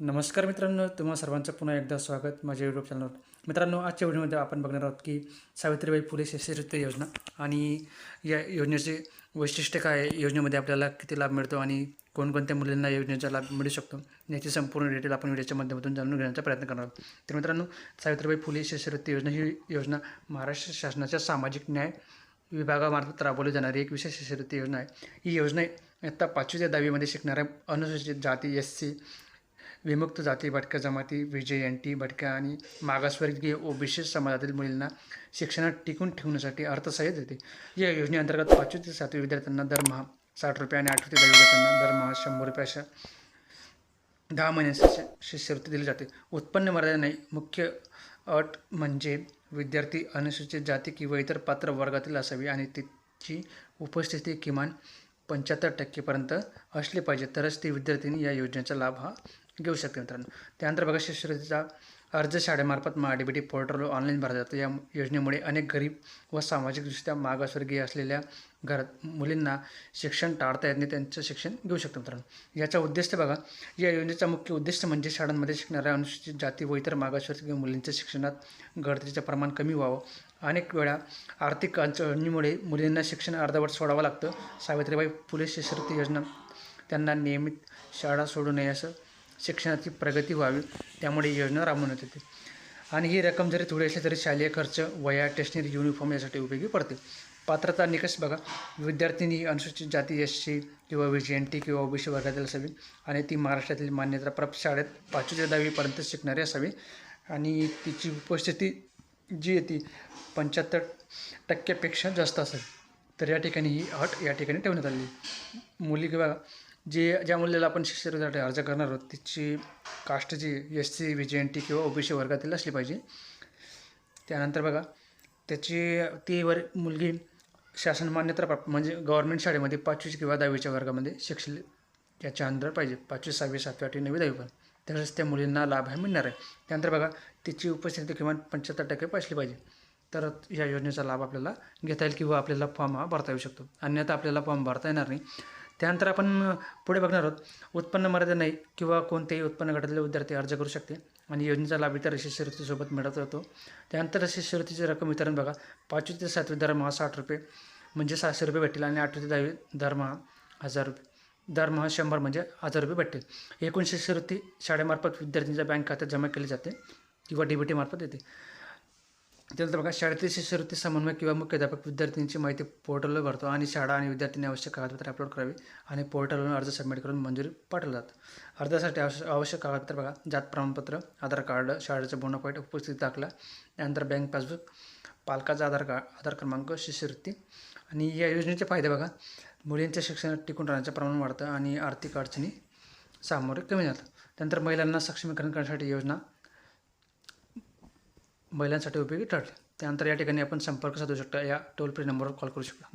नमस्कार मित्रांनो तुम्हा सर्वांचं पुन्हा एकदा स्वागत माझ्या यूट्यूब चॅनलवर मित्रांनो आजच्या व्हिडिओमध्ये आपण बघणार आहोत की सावित्रीबाई फुले शिष्यवृत्ती योजना आणि या योजनेचे वैशिष्ट्य काय आहे? योजनेमध्ये आपल्याला किती लाभ मिळतो आणि कोणकोणत्या मुलींना योजनेचा लाभ मिळू शकतो? याची संपूर्ण डिटेल आपण व्हिडिओच्या माध्यमातून जाणून घेण्याचा प्रयत्न करणार आहोत. तर मित्रांनो सावित्रीबाई फुले शिष्यवृत्ती योजना ही योजना महाराष्ट्र शासनाच्या सामाजिक न्याय विभागामार्फत राबवली जाणारी एक विशेष शिष्यवृत्ती योजना आहे. ही योजना इयत्ता पाचवी ते दहावीमध्ये शिकणाऱ्या अनुसूचित जाती एस सी विमुक्त जाती भटक्या जमाती विजय एन टी भटक्या आणि मागासवर्गीय ओबीसी समाजातील मुलींना शिक्षणात टिकून ठेवण्यासाठी अर्थसहाय्य देते. या योजनेअंतर्गत पाचवी ते सातवी विद्यार्थ्यांना दरमहा साठ रुपये आणि आठवी ते विद्यार्थ्यांना दरमहा शंभर रुपये अशा दहा महिन्याची शिष्यवृत्ती दिली जाते. उत्पन्न मर्यादा नाही. मुख्य अट म्हणजे विद्यार्थी अनुसूचित जाती किंवा इतर पात्र वर्गातील असावी आणि तिची उपस्थिती किमान पंच्याहत्तर टक्केपर्यंत असली पाहिजे तरच ती विद्यार्थिनी या योजनेचा लाभ हा घेऊ शकते मित्रांनो. त्यानंतर बघा शिष्यवृत्तीचा अर्ज शाळेमार्फत महा डी बी टी पोर्टलवर ऑनलाईन भरला जातो. या योजनेमुळे अनेक गरीब व सामाजिकदृष्ट्या मागासवर्गीय असलेल्या घरात मुलींना शिक्षण टाळता येत नाही त्यांचं शिक्षण घेऊ शकतो मित्रांनो. याचा उद्देश बघा या योजनेचा मुख्य उद्देश म्हणजे शाळांमध्ये शिकणाऱ्या अनुसूचित जाती व इतर मागासवर्गीय मुलींच्या शिक्षणात गळतीचं प्रमाण कमी व्हावं. अनेक वेळा आर्थिक अडचणीमुळे मुलींना शिक्षण अर्धवट सोडावं लागतं. सावित्रीबाई फुले शिष्यवृत्ती योजना त्यांना नियमित शाळा सोडू नये असं शिक्षणाची प्रगती व्हावी त्यामुळे ही योजना राबवण्यात येते. आणि ही रक्कम जरी थोडी असली तरी शालेय खर्च वया टेशनरी युनिफॉर्म यासाठी उपयोगी पडते. पात्रता निकष बघा. विद्यार्थिनी अनुसूचित जाती एस सी किंवा व्ही जी एन टी किंवा ओबीसी वर्गातील असावी आणि ती महाराष्ट्रातील मान्यताप्राप्त शाळेत पाचवी ते दहावीपर्यंत शिकणारी असावी. आणि तिची उपस्थिती जी आहे ती पंच्याहत्तर टक्क्यापेक्षा जास्त असेल तर या ठिकाणी ही अट या ठिकाणी ठेवण्यात आली मुली किंवा जे ज्या मुलीला आपण शिष्यवृत्तीसाठी अर्ज करणार आहोत तिची कास्ट जी S C V J N T किंवा ओबीसी वर्गातील असली पाहिजे. त्यानंतर बघा त्याची ती वर मुलगी शासन मान्यता प्राप्त म्हणजे गव्हर्मेंट शाळेमध्ये पाचवी किंवा दहावीच्या वर्गामध्ये शिक्षण याच्या अंदर पाहिजे. पाचवी सहावी सातवी आठवी नवी दहावी पण. तसंच त्या मुलींना लाभ आहे मिळणार आहे. त्यानंतर बघा तिची उपस्थिती किमान पंच्याहत्तर टक्के पाचली पाहिजे. तर या योजनेचा लाभ आपल्याला घेता येईल किंवा आपल्याला फॉर्म हा भरता येऊ शकतो. अन्यथा आपल्याला फॉर्म भरता येणार नाही. त्यानंतर आपण पुढे बघणार आहोत. उत्पन्न मर्यादा नाही किंवा कोणतेही उत्पन्न गटातले विद्यार्थी अर्ज करू शकते आणि योजनेचा लाभ इतर शिष्यवृत्तीसोबत मिळत जातो त्यानंतर शिष्यवृत्तीची रक्कम वितरण बघा. पाचवी ते सातवी दरमहा साठ रुपये म्हणजे सहाशे रुपये भेटतील आणि आठवी ते दहावी दरमहा हजार रुपये. दरमहा शंभर म्हणजे हजार रुपये भेटतील. एकूण शिष्यवृत्ती शाळेमार्फत विद्यार्थ्यांच्या बँक खात्यात जमा केली जाते किंवा डी बी टीमार्फत येते. त्यानंतर बघा शाळेतील शिष्यवृत्ती समन्वय किंवा मुख्याध्यापक विद्यार्थ्यांची माहिती पोर्टलवर भरतो आणि शाळा आणि विद्यार्थ्यांनी आवश्यक कागदपत्रे अपलोड करावी आणि पोर्टलवरून अर्ज सबमिट करून मंजुरी पाठवला जातं अर्जासाठी आवश्यक आवश्यक कागदपत्र बघा जात प्रमाणपत्र आधार कार्ड शाळेचा बोनापॉईट उपस्थिती दाखला त्यानंतर बँक पासबुक पालकाचा आधार कार्ड आधार क्रमांक शिष्यवृत्ती आणि या योजनेचे फायदे बघा. मुलींच्या शिक्षणात टिकून राहण्याचं प्रमाण वाढतं आणि आर्थिक अडचणी सामोरे कमी जातं त्यानंतर महिलांना सक्षमीकरण करण्यासाठी योजना महिलांसाठी उपयोगी ठरले त्यानंतर या ठिकाणी आपण संपर्क साधू शकता. या टोल फ्री नंबरवर कॉल करू शकता.